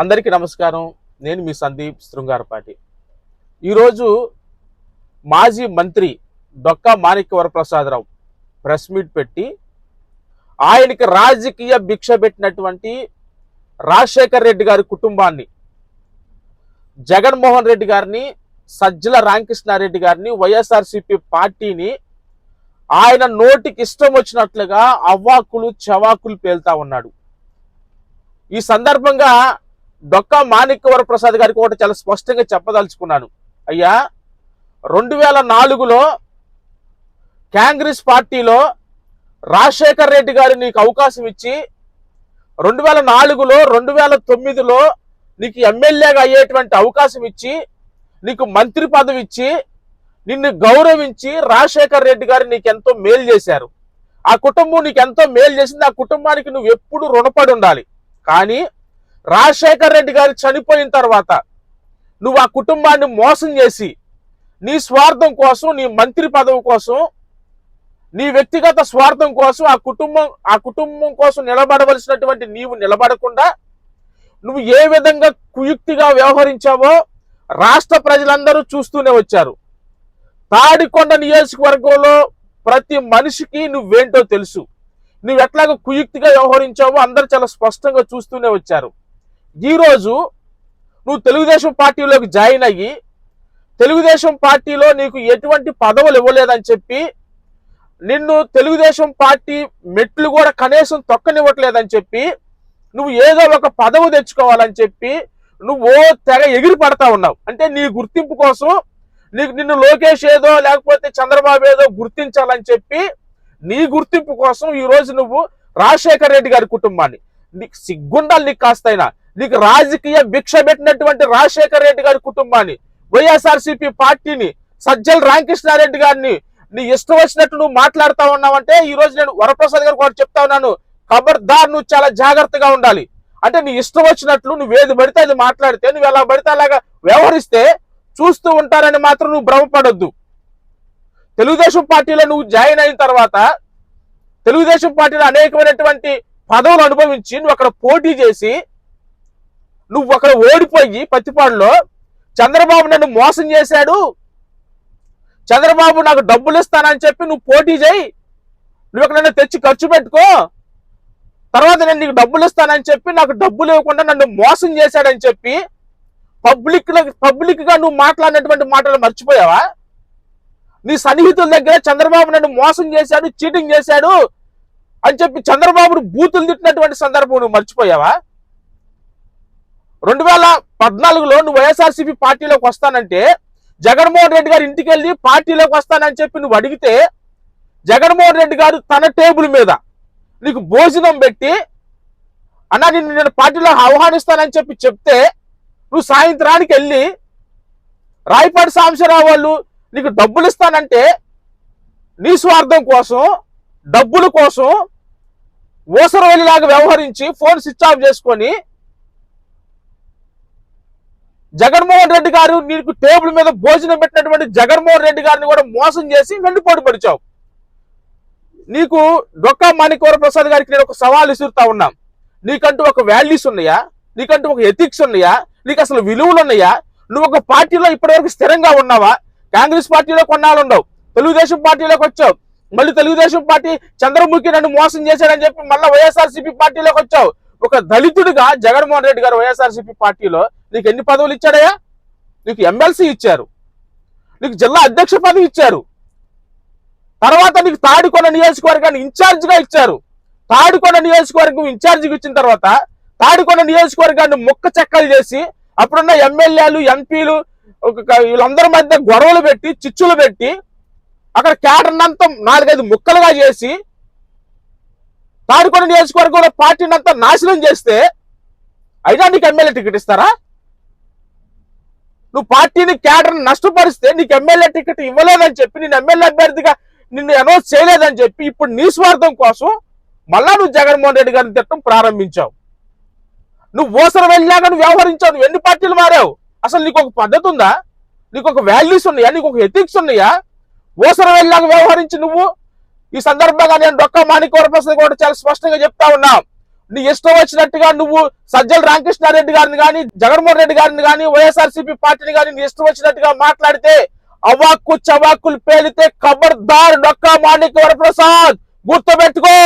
అందరికీ నమస్కారం. నేను మీ సందీప్ శృంగారపాటి. ఈరోజు మాజీ మంత్రి డొక్కా మాణిక్య వరప్రసాదరావు ప్రెస్ మీట్ పెట్టి ఆయనకి రాజకీయ భిక్ష పెట్టినటువంటి రాజశేఖర్ రెడ్డి గారి కుటుంబాన్ని జగన్మోహన్ రెడ్డి గారిని సజ్జల రామకృష్ణారెడ్డి గారిని వైఎస్ఆర్సిపి పార్టీని ఆయన నోటికి ఇష్టం వచ్చినట్లుగా అవ్వాకులు చవాకులు పేల్తా ఉన్నాడు. ఈ సందర్భంగా డొక్కా మాణిక్యవర ప్రసాద్ గారికి ఒకటి చాలా స్పష్టంగా చెప్పదలుచుకున్నాను. అయ్యా రెండు వేల నాలుగులో కాంగ్రెస్ పార్టీలో రాజశేఖర్ రెడ్డి గారు నీకు అవకాశం ఇచ్చి రెండు వేల నాలుగులో రెండు వేల తొమ్మిదిలో నీకు ఎమ్మెల్యేగా అయ్యేటువంటి అవకాశం ఇచ్చి నీకు మంత్రి పదవి ఇచ్చి నిన్ను గౌరవించి రాజశేఖర్ రెడ్డి గారు నీకు ఎంతో మేలు చేశారు. ఆ కుటుంబం నీకు ఎంతో మేలు చేసింది. ఆ కుటుంబానికి నువ్వు ఎప్పుడు రుణపడి ఉండాలి. కానీ రాజశేఖర్ రెడ్డి గారు చనిపోయిన తర్వాత నువ్వు ఆ కుటుంబాన్ని మోసం చేసి నీ స్వార్థం కోసం నీ మంత్రి పదవి కోసం నీ వ్యక్తిగత స్వార్థం కోసం ఆ కుటుంబం ఆ కుటుంబం కోసం నిలబడవలసినటువంటి నీవు నిలబడకుండా నువ్వు ఏ విధంగా కుయుక్తిగా వ్యవహరించావో రాష్ట్ర ప్రజలందరూ చూస్తూనే వచ్చారు. తాడికొండ నియోజకవర్గంలో ప్రతి మనిషికి నువ్వేంటో తెలుసు. నువ్వు ఎట్లాగ కుయుక్తిగా వ్యవహరించావో అందరు చాలా స్పష్టంగా చూస్తూనే వచ్చారు. ఈరోజు నువ్వు తెలుగుదేశం పార్టీలోకి జాయిన్ అయ్యి తెలుగుదేశం పార్టీలో నీకు ఎటువంటి పదవులు ఇవ్వలేదని చెప్పి నిన్ను తెలుగుదేశం పార్టీ మెట్లు కూడా కనీసం తొక్కనివ్వట్లేదని చెప్పి నువ్వు ఏదో ఒక పదవి తెచ్చుకోవాలని చెప్పి నువ్వు ఓ తెగ ఎగిరి పడతా ఉన్నావు. అంటే నీ గుర్తింపు కోసం నీకు నిన్ను లోకేష్ ఏదో లేకపోతే చంద్రబాబు ఏదో గుర్తించాలని చెప్పి నీ గుర్తింపు కోసం ఈరోజు నువ్వు రాజశేఖర్ రెడ్డి గారి కుటుంబాన్ని. నీకు సిగ్గుండాలి నీకు కాస్తైనా. నీకు రాజకీయ భిక్ష పెట్టినటువంటి రాజశేఖర్ రెడ్డి గారి కుటుంబాన్ని వైఎస్ఆర్సీపీ పార్టీని సజ్జల రామకృష్ణారెడ్డి గారిని నీ ఇష్టం వచ్చినట్టు నువ్వు మాట్లాడుతా ఉన్నావంటే ఈ రోజు నేను వరప్రసాద్ గారు కూడా చెప్తా ఉన్నాను. ఖబర్దార్ నువ్వు చాలా జాగ్రత్తగా ఉండాలి. అంటే నీ ఇష్టం వచ్చినట్లు నువ్వు ఏది పడితే అది మాట్లాడితే నువ్వు ఎలా పడితే అలాగా వ్యవహరిస్తే చూస్తూ ఉంటారని మాత్రం నువ్వు భ్రమపడొద్దు. తెలుగుదేశం పార్టీలో నువ్వు జాయిన్ అయిన తర్వాత తెలుగుదేశం పార్టీలో అనేకమైనటువంటి పదవులు అనుభవించి నువ్వు అక్కడ పోటీ చేసి నువ్వు అక్కడ ఓడిపోయి పత్తిపాడులో చంద్రబాబు నన్ను మోసం చేశాడు. చంద్రబాబు నాకు డబ్బులు ఇస్తానని చెప్పి నువ్వు పోటీ చేయి. నువ్వు ఇక్కడ నన్ను తెచ్చి ఖర్చు పెట్టుకో. తర్వాత నేను నీకు డబ్బులు ఇస్తానని చెప్పి నాకు డబ్బులు ఇవ్వకుండా నన్ను మోసం చేశాడని చెప్పి పబ్లిక్ పబ్లిక్గా నువ్వు మాట్లాడినటువంటి మాటలు మర్చిపోయావా? నీ సన్నిహితుల దగ్గర చంద్రబాబు నన్ను మోసం చేశాడు చీటింగ్ చేశాడు అని చెప్పి చంద్రబాబును బూతులు తిట్టినటువంటి సందర్భం నువ్వు మర్చిపోయావా? రెండు వేల పద్నాలుగులో నువ్వు వైఎస్ఆర్సీపీ పార్టీలోకి వస్తానంటే జగన్మోహన్ రెడ్డి గారు ఇంటికి వెళ్ళి పార్టీలోకి వస్తానని చెప్పి నువ్వు అడిగితే జగన్మోహన్ రెడ్డి గారు తన టేబుల్ మీద నీకు భోజనం పెట్టి అన్నా నిన్ను నేను పార్టీలో ఆహ్వానిస్తానని చెప్పి చెప్తే నువ్వు సాయంత్రానికి వెళ్ళి రాయపాటి సాంబశివరావు వాళ్ళు నీకు డబ్బులు ఇస్తానంటే నీ స్వార్థం కోసం డబ్బుల కోసం ఊసరవెల్లిలాగా వ్యవహరించి ఫోన్ స్విచ్ ఆఫ్ చేసుకొని జగన్మోహన్ రెడ్డి గారు నీకు టేబుల్ మీద భోజనం పెట్టినటువంటి జగన్మోహన్ రెడ్డి గారిని కూడా మోసం చేసి వెన్నుపోటు పడిచావు నీకు డొక్కా మాణికవర ప్రసాద్ గారికి నేను ఒక సవాల్ ఇసురుతా ఉన్నాం. నీకంటూ ఒక వాల్యూస్ ఉన్నాయా? నీకంటూ ఒక ఎథిక్స్ ఉన్నాయా? నీకు అసలు విలువలు ఉన్నాయా? నువ్వు ఒక పార్టీలో ఇప్పటివరకు స్థిరంగా ఉన్నావా? కాంగ్రెస్ పార్టీలో కొన్నాళ్ళు ఉండవు తెలుగుదేశం పార్టీలోకి వచ్చావు. మళ్ళీ తెలుగుదేశం పార్టీ చంద్రముఖి నన్ను మోసం చేశాడని చెప్పి మళ్ళీ వైఎస్ఆర్సీపీ పార్టీలోకి వచ్చావు. ఒక దళితుడిగా జగన్మోహన్ రెడ్డి గారు వైఎస్ఆర్సీపీ పార్టీలో నీకు ఎన్ని పదవులు ఇచ్చాడయ్యా? నీకు ఎమ్మెల్సీ ఇచ్చారు. నీకు జిల్లా అధ్యక్ష పదవి ఇచ్చారు. తర్వాత నీకు తాడికొండ నియోజకవర్గాన్ని ఇన్ఛార్జిగా ఇచ్చారు. తాడికొండ నియోజకవర్గం ఇన్ఛార్జిగా ఇచ్చిన తర్వాత తాడికొండ నియోజకవర్గాన్ని ముక్క చెక్కలు చేసి అప్పుడున్న ఎమ్మెల్యేలు ఎంపీలు వీళ్ళందరి మధ్య గొడవలు పెట్టి చిచ్చులు పెట్టి అక్కడ క్యాడర్ నాలుగైదు ముక్కలుగా చేసి తాడికొండ నియోజకవర్గంలో పార్టీని అంతా నాశనం చేస్తే అయినా నీకు ఎమ్మెల్యే టికెట్ ఇస్తారా? నువ్వు పార్టీని క్యాడర్ నష్టపరిస్తే నీకు ఎమ్మెల్యే టికెట్ ఇవ్వలేదని చెప్పి నేను ఎమ్మెల్యే అభ్యర్థిగా నిన్ను అనౌన్స్ చేయలేదని చెప్పి ఇప్పుడు నీ స్వార్థం కోసం మళ్ళా నువ్వు జగన్మోహన్ రెడ్డి గారిని తిట్టడం ప్రారంభించావు. నువ్వు ఓసర వెళ్ళాక నువ్వు వ్యవహరించావు నువ్వు ఎన్ని పార్టీలు మారావు? అసలు నీకు ఒక పద్ధతి ఉందా? నీకు ఒక వాల్యూస్ ఉన్నాయా? నీకు ఒక ఎథిక్స్ ఉన్నాయా? ఓసర వెళ్ళాక వ్యవహరించి నువ్వు ఈ సందర్భంగా నేను డొక్క మాణిక్య ప్రసాద్ కూడా చాలా స్పష్టంగా చెప్తా ఉన్నాం. నీ ఇష్టం వచ్చినట్టుగా నువ్వు సజ్జల రామకృష్ణారెడ్డి గారిని కానీ జగన్మోహన్ రెడ్డి గారిని కానీ వైఎస్ఆర్సీపీ పార్టీని కానీ నీ ఇష్టం వచ్చినట్టుగా మాట్లాడితే అవాక్కు చవాక్కులు పేలితే ఖబర్దార్ డొక్కా మాణిక్య వరప్రసాద్. గుర్తుపెట్టుకో.